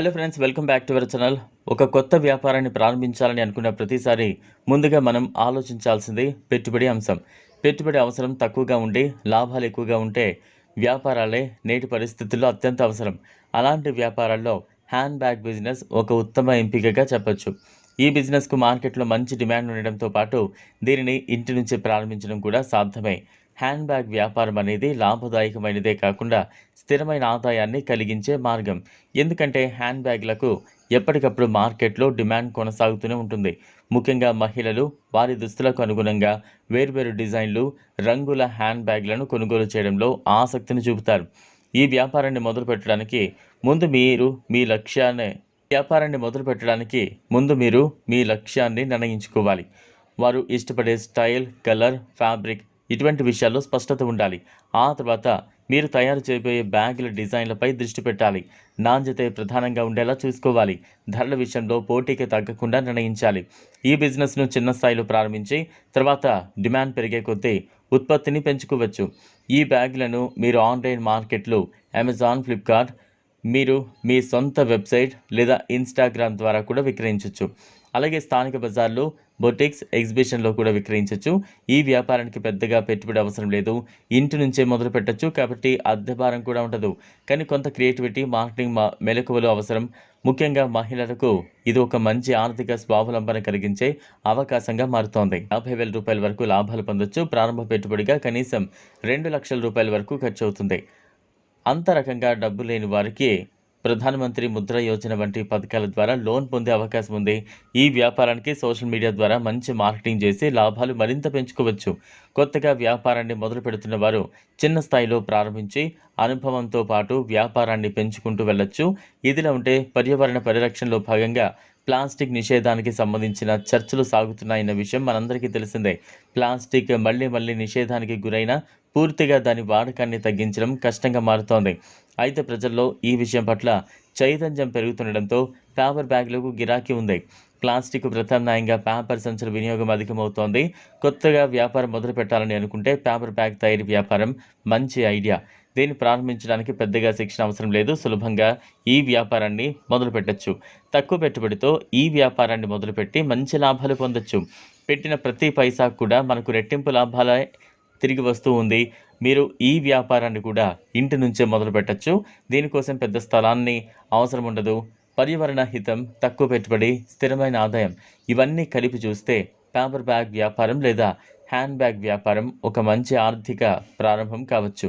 Hello friends welcome back to our channel ఒక కొత్త వ్యాపారాన్ని ప్రారంభించాలని అనుకున్న ప్రతిసారి ముందుగా మనం ఆలోచించాల్సింది పెట్టుబడి అంశం. పెట్టుబడి అవసరం తక్కువగా ఉండి లాభాలు ఎక్కువగా ఉంటే వ్యాపారాలే నేటి పరిస్థితుల్లో అత్యంత అవసరం. అలాంటి వ్యాపారాల్లో హ్యాండ్ బ్యాగ్ బిజినెస్ ఒక ఉత్తమ ఎంపికగా చెప్పచ్చు. ఈ బిజినెస్కు మార్కెట్లో మంచి డిమాండ్ ఉండడంతో పాటు దీనిని ఇంటి నుంచి ప్రారంభించడం కూడా సాధ్యమే. హ్యాండ్ బ్యాగ్ వ్యాపారం అనేది లాభదాయకమైనదే కాకుండా స్థిరమైన ఆదాయాన్ని కలిగించే మార్గం. ఎందుకంటే హ్యాండ్ బ్యాగ్లకు ఎప్పటికప్పుడు మార్కెట్లో డిమాండ్ కొనసాగుతూనే ఉంటుంది. ముఖ్యంగా మహిళలు వారి దుస్తులకు అనుగుణంగా వేర్వేరు డిజైన్లు రంగుల హ్యాండ్ బ్యాగ్లను కొనుగోలు చేయడంలో ఆసక్తిని చూపుతారు. ఈ వ్యాపారాన్ని మొదలుపెట్టడానికి ముందు మీరు మీ లక్ష్యాన్ని వ్యాపారాన్ని మొదలుపెట్టడానికి ముందు మీరు మీ లక్ష్యాన్ని నిర్ణయించుకోవాలి. వారు ఇష్టపడే స్టైల్ కలర్ ఫ్యాబ్రిక్ ఇటువంటి విషయాల్లో స్పష్టత ఉండాలి. ఆ తర్వాత మీరు తయారు చేయబోయే బ్యాగుల డిజైన్లపై దృష్టి పెట్టాలి. నాణ్యత ప్రధానంగా ఉండేలా చూసుకోవాలి. ధరల విషయంలో పోటీకి తగ్గకుండా నిర్ణయించాలి. ఈ బిజినెస్ను చిన్న స్థాయిలో ప్రారంభించి తర్వాత డిమాండ్ పెరిగే కొద్దీ ఉత్పత్తిని పెంచుకోవచ్చు. ఈ బ్యాగులను మీరు ఆన్లైన్ మార్కెట్లు అమెజాన్ ఫ్లిప్కార్ట్ మీరు మీ సొంత వెబ్సైట్ లేదా ఇన్స్టాగ్రామ్ ద్వారా కూడా విక్రయించవచ్చు అలాగే స్థానిక బజార్లో బొటిక్స్ ఎగ్జిబిషన్లో కూడా విక్రయించవచ్చు ఈ వ్యాపారానికి పెద్దగా పెట్టుబడి అవసరం లేదు. ఇంటి నుంచే మొదలు పెట్టచ్చు. కాబట్టి అద్దె భారం కూడా ఉండదు. కానీ కొంత క్రియేటివిటీ మార్కెటింగ్ మెలకువలు అవసరం. ముఖ్యంగా మహిళలకు ఇది ఒక మంచి ఆర్థిక స్వావలంబన కలిగించే అవకాశంగా మారుతోంది. యాభై వేల రూపాయల వరకు లాభాలు పొందొచ్చు. ప్రారంభ పెట్టుబడిగా కనీసం రెండు లక్షల రూపాయల వరకు ఖర్చు అవుతుంది. అంతరకంగా డబ్బు లేని వారికి ప్రధానమంత్రి ముద్ర యోజన వంటి పథకాల ద్వారా లోన్ పొందే అవకాశం ఉంది. ఈ వ్యాపారానికి సోషల్ మీడియా ద్వారా మంచి మార్కెటింగ్ చేసి లాభాలు మరింత పెంచుకోవచ్చు. కొత్తగా వ్యాపారాన్ని మొదలు పెడుతున్న వారు చిన్న స్థాయిలో ప్రారంభించి అనుభవంతో పాటు వ్యాపారాన్ని పెంచుకుంటూ వెళ్ళొచ్చు. ఇదిలా ఉంటే పర్యావరణ పరిరక్షణలో భాగంగా ప్లాస్టిక్ నిషేధానికి సంబంధించిన చర్చలు సాగుతున్నాయన్న విషయం మనందరికీ తెలిసిందే. ప్లాస్టిక్ మళ్ళీ మళ్ళీ నిషేధానికి గురైన పూర్తిగా దాని వాడకాన్ని తగ్గించడం కష్టంగా మారుతోంది. అయితే ప్రజల్లో ఈ విషయం పట్ల చైతన్యం పెరుగుతుండడంతో పేపర్ బ్యాగులకు గిరాకీ ఉంది. ప్లాస్టిక్ ప్రత్యామ్నాయంగా పేపర్ సంచుల వినియోగం అధికమవుతోంది. కొత్తగా వ్యాపారం మొదలు పెట్టాలని అనుకుంటే పేపర్ బ్యాగ్ తయారీ వ్యాపారం మంచి ఐడియా. దీన్ని ప్రారంభించడానికి పెద్దగా శిక్షణ అవసరం లేదు. సులభంగా ఈ వ్యాపారాన్ని మొదలుపెట్టచ్చు. తక్కువ పెట్టుబడితో ఈ వ్యాపారాన్ని మొదలుపెట్టి మంచి లాభాలు పొందొచ్చు. పెట్టిన ప్రతి పైసా కూడా మనకు రెట్టింపు లాభాలే తిరిగి వస్తూ ఉంది. మీరు ఈ వ్యాపారాన్ని కూడా ఇంటి నుంచే మొదలు పెట్టచ్చు దీనికోసం పెద్ద స్థలాన్ని అవసరం ఉండదు. పర్యావరణ హితం తక్కువ పెట్టుబడి స్థిరమైన ఆదాయం ఇవన్నీ కలిపి చూస్తే పేపర్ బ్యాగ్ వ్యాపారం లేదా హ్యాండ్ బ్యాగ్ వ్యాపారం ఒక మంచి ఆర్థిక ప్రారంభం కావచ్చు.